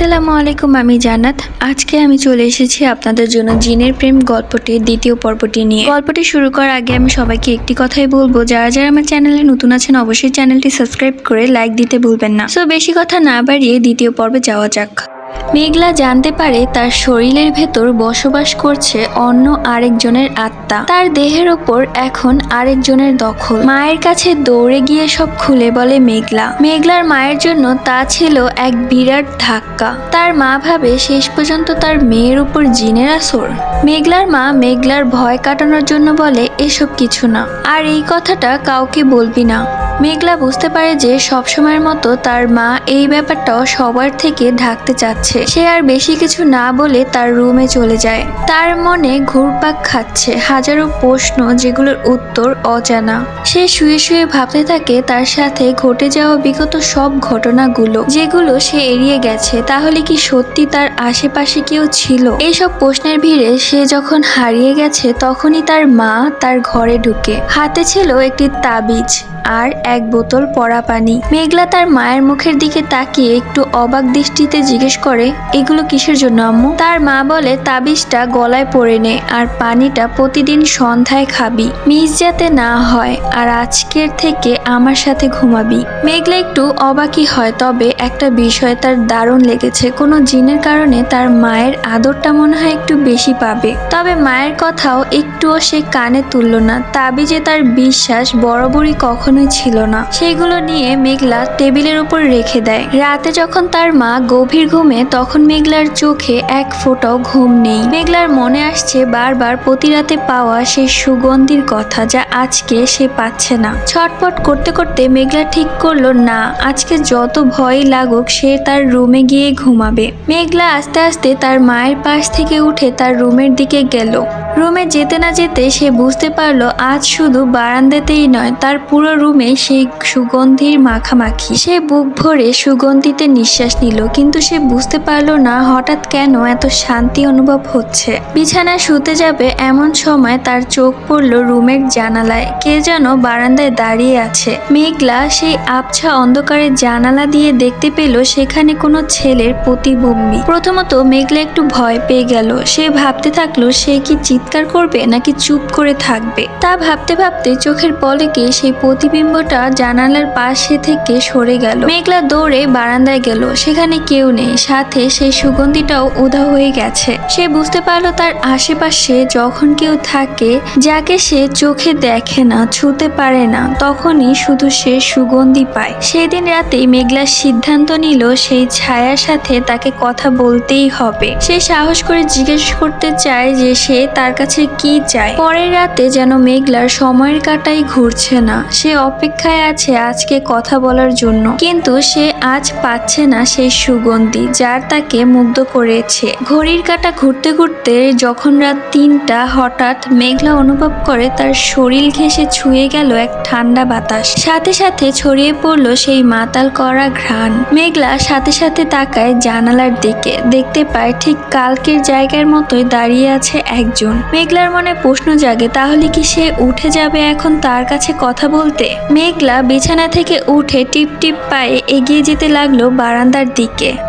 আসসালামু আলাইকুম, আমি জান্নাত। আজকে আমি চলে এসেছি আপনাদের জন্য জিনের প্রেম গল্পটির দ্বিতীয় পর্বটি নিয়ে। গল্পটি শুরু করার আগে আমি সবাইকে একটি কথাই বলব, যারা যারা আমার চ্যানেলে নতুন আছেন, অবশ্যই চ্যানেলটি সাবস্ক্রাইব করে লাইক দিতে ভুলবেন না। সো বেশি কথা না বাড়িয়ে দ্বিতীয় পর্বে যাওয়া যাক। মেঘলা জানতে পারে তার শরীরের ভেতর বসবাস করছে অন্য আরেকজনের আত্মা। তার দেহের ওপর এখন আরেকজনের দখল। মায়ের কাছে দৌড়ে গিয়ে সব খুলে বলে মেঘলা। মেঘলার মায়ের জন্য তা ছিল এক বিরাট ধাক্কা। তার মা ভাবে শেষ পর্যন্ত তার মেয়ের উপর জিনের আসর মেঘলার মা মেঘলার ভয় কাটানোর জন্য বলে, এসব কিছু না। আর এই কথাটা কাউকে বলবি না। মেঘলা বুঝতে পারে যে সবসময়ের মতো তার মা এই ব্যাপারটাও সবার থেকে ঢাকতে চাচ্ছে। সে আর বেশি কিছু না বলে তার রুমে চলে যায়। তার মনে ঘুরপাক খাচ্ছে, হাজারো প্রশ্ন যেগুলোর উত্তর অজানা। সে শুয়ে শুয়ে ভাবতে থাকে তার সাথে ঘটে যাওয়া বিগত সব ঘটনাগুলো, যেগুলো সে এড়িয়ে গেছে। তাহলে কি সত্যি তার আশেপাশে কেউ ছিল? এইসব প্রশ্নের ভিড়ে সে যখন হারিয়ে গেছে, তখনই তার মা তার ঘরে ঢুকে। হাতে ছিল একটি তাবিজ, আর এক বোতল পড়া পানি। মেঘলা তার মায়ের মুখের দিকে তাকিয়ে একটু অবাক দৃষ্টিতে জিজ্ঞেস করে, এগুলো কিসের জন্য আম্মু? তার মা বলে, তাবিজটা গলায় পরে নে আর পানিটা প্রতিদিন সন্ধ্যায় খাবি। মিস যাতে না হয় আর আজকের থেকে আমার সাথে ঘুমাবি। মেঘলা একটু অবাকই হয়, তবে একটা বিষয় তার দারুণ লেগেছে। কোনো জিনের কারণে তার মায়ের আদরটা মনে হয় একটু বেশি পাবে। তবে মায়ের কথাও একটুও সে কানে তুলল না। তাবিজে তার বিশ্বাস বরাবরই কখনোই ছিল না। সেগুলো নিয়ে মেঘলা টেবিলের উপর রেখে দেয়। রাতে যখন তার মা গভীর ঘুমে, তখন মেঘলার চোখে এক ফোঁটাও ঘুম নেই। মেঘলার মনে আসছে বারবার প্রতি রাতে পাওয়া সেই সুগন্ধির কথা যা আজকে সে পাচ্ছে না। ছটপট করতে করতে মেঘলা ঠিক করল, না, আজকে যত ভয় লাগুক, সে তার রুমে গিয়ে ঘুমাবে। মেঘলা আস্তে আস্তে তার মায়ের পাশ থেকে উঠে তার রুমের দিকে গেল। রুমে যেতে না যেতে সে বুঝতে পারল আজ শুধু বারান্দাতেই নয়, তার পুরো রুমে সেই সুগন্ধির মাখামাখি। সে বুক ভরে সুগন্ধিতে নিঃশ্বাস নিল, কিন্তু সে বুঝতে পারল না হঠাৎ কেন এত শান্তি অনুভব হচ্ছে। বিছানায় শুতে যাবে এমন সময় তার চোখ পড়ল রুমের জানালায়, কে যেন বারান্দায় দাঁড়িয়ে আছে। মেঘলা সেই আবছা অন্ধকারের জানালা দিয়ে দেখতে পেল সেখানে কোনো ছেলের প্রতিবিম্বী। প্রথমত মেঘলা একটু ভয় পেয়ে গেল, সে ভাবতে থাকল সে কি চিৎকার করবে নাকি চুপ করে থাকবে? তা ভাবতে ভাবতে চোখের পলেকে সেই প্রতিবিম্বটা জানালার পাশে থেকে সরে গেল। মেঘলা দৌড়ে বারান্দায় গেল। সেখানে কেউ নেই। সাথে সেই সুগন্ধিটাও উধা হয়ে গেছে। সে বুঝতে পারল তার আশেপাশে যখন কেউ থাকে, যাকে সে চোখে দেখে না, ছুতে পারে না, তখনই শুধু সে সুগন্ধি পায়। সেদিন রাতেই মেঘলা সিদ্ধান্ত নিল সেই ছায়ার সাথে তাকে কথা বলতেই হবে। সে সাহস করে জিজ্ঞেস করতে চায় যে সে তার কাছে কি চায়। পরের রাতে যেন মেঘলার সময়ের কাটাই ঘুরছে না, সে অপেক্ষায় আছে আজকে কথা বলার জন্য। কিন্তু সে আজ পাচ্ছে না সেই সুগন্ধি, যার তাকে মুগ্ধ করেছে। ঘড়ির কাটা ঘুরতে ঘুরতে যখন রাত তিনটা, হঠাৎ মেঘলা অনুভব করে তার শরীর ঘেঁষে ছুঁয়ে গেল এক ঠান্ডা বাতাস। সাথে সাথে ছড়িয়ে পড়ল সেই মাতাল করা ঘ্রাণ। মেঘলা সাথে সাথে তাকায় জানালার দিকে। দেখতে পায় ঠিক কালকের জায়গার মতোই দাঁড়িয়ে আছে একজন। মেঘলার মনে প্রশ্ন জাগে, তাহলে কি সে উঠে যাবে এখন তার কাছে কথা বলতে? মেঘলা বিছানা থেকে উঠে টিপ টিপ পায়ে এগিয়ে যেতে লাগল বারান্দার দিকে।